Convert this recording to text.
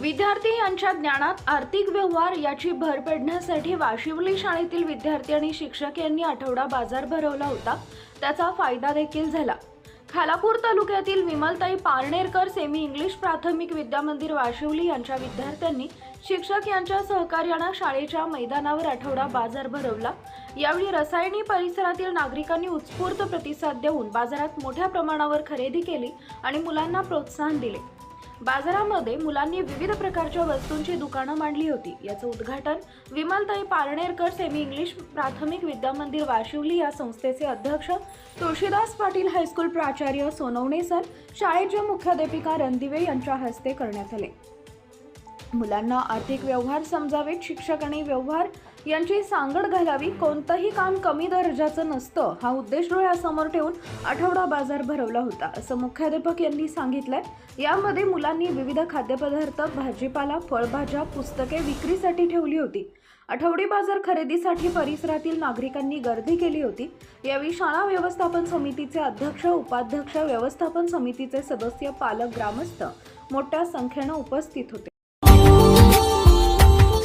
विद्यार्थी यांच्या ज्ञानात आर्थिक व्यवहार याची भर पडण्यासाठी वाशिवली शाळेतील विद्यार्थी आणि शिक्षक यांनी आठवडा बाजार भरवला होता. त्याचा फायदा देखील झाला. खालापूर तालुक्यातील विमलताई पारनेरकर सेमी इंग्लिश प्राथमिक विद्यामंदिर वाशिवली यांच्या विद्यार्थ्यांनी शिक्षक यांच्या सहकार्यानं शाळेच्या मैदानावर आठवडा बाजार भरवला. यावेळी रसायनी परिसरातील नागरिकांनी उत्स्फूर्त प्रतिसाद देऊन बाजारात मोठ्या प्रमाणावर खरेदी केली आणि मुलांना प्रोत्साहन दिले. बाजारामध्ये मुलांनी विविध प्रकारच्या वस्तूंची दुकानं मांडली होती. याचं उद्घाटन विमलताई पारनेरकर सेमी इंग्लिश प्राथमिक विद्यामंदिर वाशिवली या संस्थेचे अध्यक्ष तुळशीदास पाटील हायस्कूल प्राचार्य सोनवणे सर शाळेच्या मुख्याध्यापिका रणदिवे यांच्या हस्ते करण्यात आले. मुलांना आर्थिक व्यवहार समजावेत शिक्षक आणि व्यवहार यांची सांगड घालावी कोणतंही काम कमी दर्जाचं नसतं हा उद्देश डोळ्यासमोर ठेवून आठवडा बाजार भरवला होता असं मुख्याध्यापक यांनी सांगितलंय. यामध्ये मुलांनी विविध खाद्यपदार्थ भाजीपाला फळभाज्या पुस्तके विक्रीसाठी ठेवली होती. आठवडी बाजार खरेदीसाठी परिसरातील नागरिकांनी गर्दी केली होती. यावेळी शाळा व्यवस्थापन समितीचे अध्यक्ष उपाध्यक्ष व्यवस्थापन समितीचे सदस्य पालक ग्रामस्थ मोठ्या संख्येनं उपस्थित होते.